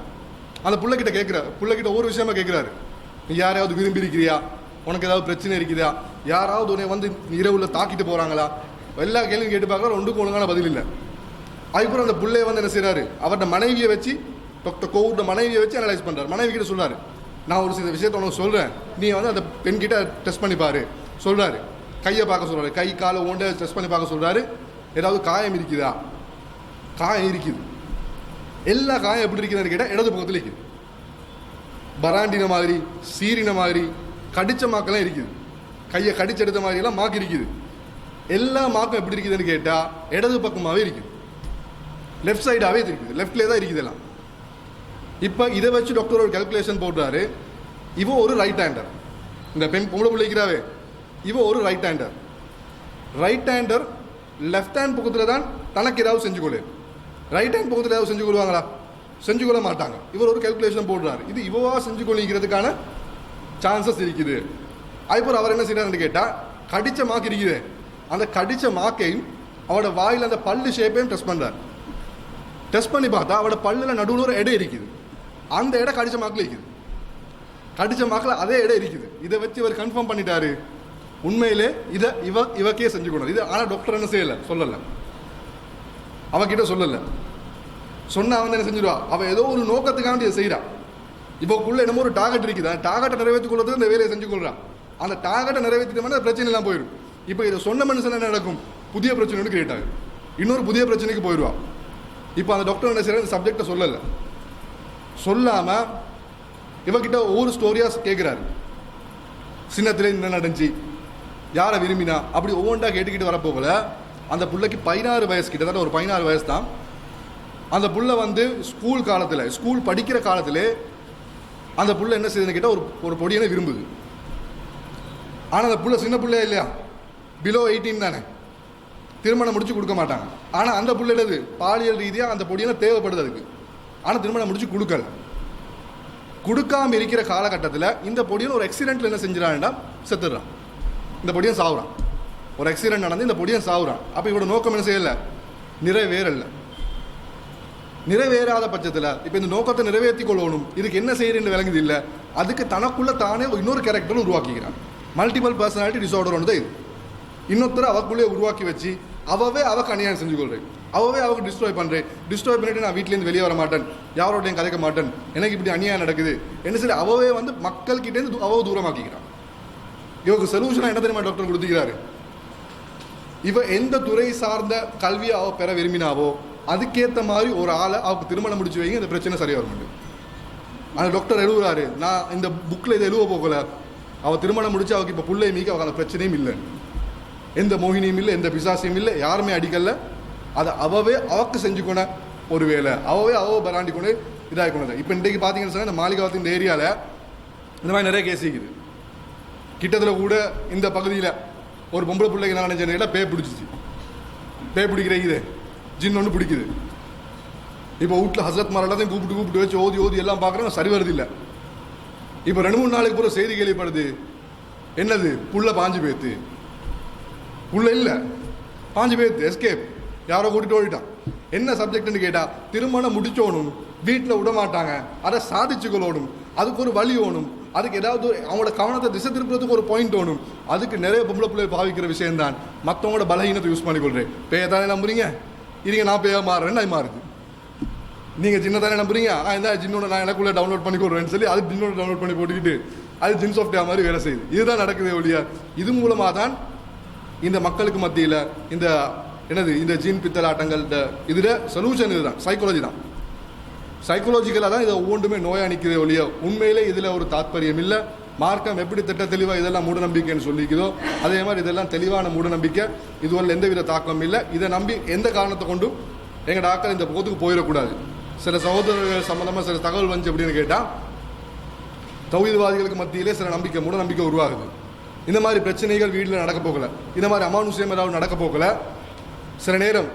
அந்த பிள்ளைக்கிட்ட கேட்குறாரு பிள்ளைக்கிட்ட ஒரு விஷயமா கேட்குறாரு நீ யாரையாவது விரும்பி இருக்கிறியா? உனக்கு ஏதாவது பிரச்சனை இருக்குதா? யாராவது உன்னை வந்து இரவுல தாக்கிட்டு போகிறாங்களா எல்லா கேள்வியும் கேட்டு பார்க்குறாரு. ஒன்றுக்கும் ஒழுங்கான பதில் இல்லை. அதுக்கப்புறம் அந்த பிள்ளைய வந்து என்ன செய்கிறாரு அவர்கிட்ட மனைவியை வச்சு டாக்டர் கோவிட்ட மனைவியை வச்சு அனலைஸ் பண்ணுறாரு மனைவி கிட்ட சொல்றாரு. நான் ஒரு சில விஷயத்த உனக்கு சொல்கிறேன் நீ வந்து அந்த பெண்கிட்ட டெஸ்ட் பண்ணி பாரு. சொல்கிறாரு கையை பார்க்க சொல்கிறாரு கை காலை ஓண்ட டெஸ்ட் பண்ணி பார்க்க சொல்கிறாரு ஏதாவது காயம் இருக்குதா? காயம் இருக்குது. எல்லா காயம் எப்படி இருக்குதுன்னு கேட்டால் இடது பக்கத்தில் இருக்குது. பராண்டின மாதிரி சீரின மாதிரி கடிச்ச மாக்கெல்லாம் இருக்குது. கையை கடிச்செடுத்த மாதிரி எல்லாம் மாக்கு இருக்குது. எல்லா மாக்கும் எப்படி இருக்குதுன்னு கேட்டால் இடது பக்கமாகவே இருக்குது. லெஃப்ட் சைடாகவே இருக்குது. லெஃப்ட்லேயே தான் இருக்குது எல்லாம். இப்போ இதை வச்சு டாக்டர் ஒரு கல்குலேஷன் போடுறாரு. இவன் ஒரு ரைட் ஹேண்டர் இந்த பெண் பொம்பளை பிள்ளைக்கிறாவே இவன் ஒரு right hander right hander left hand பக்கத்தில் தான் தனக்கு ஏதாவது செஞ்சு கொடு. ரைட் ஹேண்ட் பக்கத்தில் ஏதாவது செஞ்சு கொள்வாங்களா? செஞ்சு கொள்ள மாட்டாங்க. இவர் ஒரு கால்குலேஷன் போடுறாரு. இது இவவா செஞ்சு கொள்ளிக்கிறதுக்கான சான்சஸ் இருக்குது. அதுபோல் அவர் என்ன செய்யறாருன்னு கேட்டால் கடித்த மாக்கு இருக்குது. அந்த கடித்த மாக்கையும் அவட வாயில் அந்த பல்லு ஷேப்பையும் டெஸ்ட் பண்ணுறாரு டெஸ்ட் பண்ணி பார்த்தா அவட பல்லில் நடுவில் ஒரு இடம் இருக்குது. அந்த இடம் கடித்த மாக்கில் இருக்குது. கடித்த மாக்கில் அதே இடம் இருக்குது. இதை வச்சு இவர் கன்ஃபார்ம் பண்ணிட்டாரு. உண்மையிலே இதை இவ இவக்கே செஞ்சு கொண்டு இது ஆனால் டாக்டர் என்ன செய்யலை? சொல்லலை. அவகிட்ட சொல்லலை. சொன்ன அவன் என்ன செஞ்சிருவா? அவன் ஏதோ ஒரு நோக்கத்துக்காண்டி இதை செய்கிறான் இப்போக்குள்ள என்னமோ ஒரு டார்கெட் இருக்குது. அந்த டார்கெட்டை நிறைவேற்றி கொள்றதுக்கு இந்த வேலையை செஞ்சு கொள்றான் அந்த டார்கெட்டை நிறைவேற்றிட்டோம்னா பிரச்சனை எல்லாம் போயிடும் இப்போ இதை சொன்ன மனுஷன் என்ன நடக்கும்? புதிய பிரச்சனை ஒன்று கிரியேட் ஆகும் இன்னொரு புதிய பிரச்சனைக்கு போயிடுவா இப்போ அந்த டாக்டர் என்ன செய்யற சப்ஜெக்டை சொல்லலை. சொல்லாமல் இவகிட்ட ஒவ்வொரு ஸ்டோரியாக கேட்குறாரு சின்னத்துல என்ன நடந்துச்சு? யாரை விரும்பினா அப்படி ஒவ்வொன்றா கேட்டுக்கிட்டு வரப்போகல அந்த பிள்ளைக்கு பதினாறு வயசு கிட்டத்தட்ட ஒரு பதினாறு வயசு தான். அந்த புள்ள வந்து ஸ்கூல் காலத்தில் ஸ்கூல் படிக்கிற காலத்தில் அந்த புள்ள என்ன செய்யுதுன்னு கேட்டால் ஒரு ஒரு பொடியனை விரும்புது. ஆனால் அந்த புள்ள சின்ன பிள்ளையா இல்லையா? பிலோ எயிட்டீன் தானே. திருமணம் முடிச்சு கொடுக்க மாட்டாங்க. ஆனால் அந்த பிள்ளைடது பாலியல் ரீதியாக அந்த பொடியனை தேவைப்படுது அதுக்கு. ஆனால் திருமணம் முடிச்சு கொடுக்கல. கொடுக்காம இருக்கிற காலகட்டத்தில் இந்த பொடியன் ஒரு ஆக்சிடென்ட்ல என்ன செஞ்சிடான்டா செத்துடுறான். இந்த பொடியும் சாவுறான். ஒரு ஆக்சிடென்ட் நடந்து இந்த பொடியும் சாவுறான். அப்போ இவரோட நோக்கம் என்ன செய்யல? நிறைவேறல. நிறைவேறாத பட்சத்தில் இப்போ இந்த நோக்கத்தை நிறைவேற்றி கொள்ளணும். இதுக்கு என்ன செய்யறேன்னு விளங்குது இல்லை. அதுக்கு தனக்குள்ள தானே இன்னொரு கேரக்டரும் உருவாக்கிக்கிறான் மல்டிபிள் பர்சனாலிட்டி டிசார்டர் ஒன்று இது. இன்னொருத்தர் அவக்குள்ளே உருவாக்கி வச்சு அவவே அவக்கு அநியாயம் செஞ்சு கொள்றேன். அவவே அவக்கு டிஸ்ட்ராய் பண்ணுறேன் டிஸ்ட்ராய் பண்ணிட்டு நான் வீட்டிலேருந்து வெளியே வர மாட்டேன். யாரோடையும் கதைக்க மாட்டேன். எனக்கு இப்படி அநியாயம் நடக்குது. என்ன சரி அவவே வந்து மக்கள்கிட்டேருந்து அவ தூரமாக்கிக்கிறான். இவருக்கு சொல்யூஷனாக என்ன தெரியுமா டாக்டர் கொடுத்துக்கிறாரு? இவ எந்த துறை சார்ந்த கல்வியை அவ பெற விரும்பினாவோ அதுக்கேற்ற மாதிரி ஒரு ஆளை அவருக்கு திருமணம் முடிச்சு வைங்க இந்த பிரச்சனை சரியாக வரும் ஆனால் டாக்டர் எழுதுறாரு நான் இந்த புக்கில் இதை எழுவ போகல. அவள் திருமணம் முடிச்சு அவருக்கு இப்போ பிள்ளை மீக்கு அவளுக்கு பிரச்சனையும் இல்லை. எந்த மோகினியும் இல்லை எந்த பிசாசியும் இல்லை யாருமே அடிக்கல அதை அவவே அவக்கு செஞ்சுக்கொண்ட ஒரு வேலை அவவே அவ பராண்டி கொண்டு இதாகி கொண்டது. இப்போ இன்றைக்கு பார்த்தீங்கன்னு சொன்னால் இந்த மாளிகாவத்து இந்த ஏரியாவில் இந்த மாதிரி நிறைய கேஸ் இருக்குது. கிட்டத்தில் கூட இந்த பகுதியில் ஒரு பொம்பளை பிள்ளைக்கு நான் நினைச்ச பே பிடிச்சிச்சு. பே பிடிக்கிற இது. ஜின் ஒன்று பிடிக்குது. இப்போ வீட்டில் ஹசரத் மாரெல்லாத்தையும் கூப்பிட்டு கூப்பிட்டு வச்சு ஓதி ஓதி எல்லாம் பார்க்குறோம் சரி வருது இல்லை. இப்போ ரெண்டு மூணு நாளைக்கு பூரா செய்தி கேள்விப்படுது. என்னது? புள்ள பாஞ்சு பேத்து. புள்ள இல்லை. பாஞ்சு பேத்து எஸ்கேப் யாரோ கூட்டிட்டு ஓடிட்டான். என்ன சப்ஜெக்ட்னு கேட்டால் திருமணம் முடிச்சோணும் வீட்டில் விட மாட்டாங்க அதை சாதிச்சுக்கொள்ளணும் அதுக்கு ஒரு வழி ஓணும். அதுக்கு ஏதாவது ஒரு- அவங்களோட கவனத்தை திசை திருப்புறதுக்கு ஒரு பாயிண்ட் தோணும் அதுக்கு நிறைய பொம்பளை பிள்ளை பாவிக்கிற விஷயம் தான் மற்றவங்களோட பலகீனத்தை யூஸ் பண்ணிக்கொள்றேன். பேய தானே நம்புறீங்க? இருங்க நான் பேய மாறுறேன்னு அது மாறுது? நீங்கள் சின்னதாக தானே நம்புறீங்க? ஆ இந்த ஜின்னோட நான் எனக்குள்ளே டவுன்லோட் பண்ணி கொடுறேன்னு சொல்லி அது ஜின்னோட டவுன்லோட் பண்ணி போட்டுக்கிட்டு அது ஜின் சாஃப்ட்வேர் மாதிரி வேலை செய்யுது. இதுதான் நடக்குது ஒழிய இது மூலமாக தான் இந்த மக்களுக்கு மத்தியில் இந்த என்னது இந்த ஜீன் பித்தலாட்டங்கள் இந்த இதில் சொல்யூஷன் இதுதான். சைக்காலஜி தான். சைக்காலஜிக்கலாக தான் இதை ஒவ்வொன்றுமே நோயாக நிற்கிறதே ஒழிய உண்மையிலே இதில் ஒரு தாத்பரியம் இல்லை. மார்க்கம் எப்படி திட்ட தெளிவாக இதெல்லாம் மூடநம்பிக்கைன்னு சொல்லிக்குதோ அதே மாதிரி இதெல்லாம் தெளிவான மூடநம்பிக்கை. இதுவரை எந்தவித தாக்கம் இல்லை. இதை நம்பி எந்த காரணத்தை கொண்டும் எங்கள் டாக்டர் இந்த போத்துக்கு போயிடக்கூடாது. சில சகோதரர்கள் சம்மந்தமாக சில தகவல் வந்துச்சு அப்படின்னு கேட்டால் தௌஹீத்வாதிகளுக்கு மத்தியிலே சில நம்பிக்கை மூட நம்பிக்கை உருவாகுது. இந்த மாதிரி பிரச்சனைகள் வீட்டில் நடக்க போகல. இந்த மாதிரி அமானுஷயம் ஏதாவது நடக்க போகல. சில நேரம்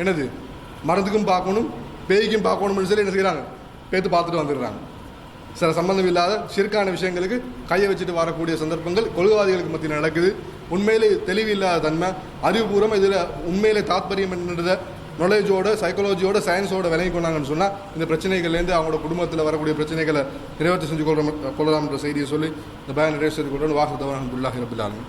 என்னது மறந்துக்கும் பார்க்கணும் பேய்க்கும் பார்க்கணும்னு சொல்லி என்ன செய்கிறாங்க பேத்து பார்த்துட்டு வந்துடுறாங்க. சில சம்பந்தம் இல்லாத சிறுக்கான விஷயங்களுக்கு கையை வச்சுட்டு வரக்கூடிய சந்தர்ப்பங்கள் கொள்கைவாதிகளுக்கு மத்தியில் நடக்குது. உண்மையிலே தெளிவில்லாத தன்மை அறிவுபூர்வம் இதில் உண்மையிலே தாத்பரியம் என்னன்றதை நாலேஜோட சைக்காலஜியோட சயின்ஸோட விலங்கி கொண்டாங்கன்னு சொன்னால் இந்த பிரச்சனைகள்லேருந்து அவங்களோட குடும்பத்தில் வரக்கூடிய பிரச்சனைகளை நிறைவேற்ற செஞ்சு கொள்ள கொள்ளலாம்ன்ற செய்தியை சொல்லி இந்த பயன் நிறைவேற்றி கொண்டு வாக்கு தவறான ரபில்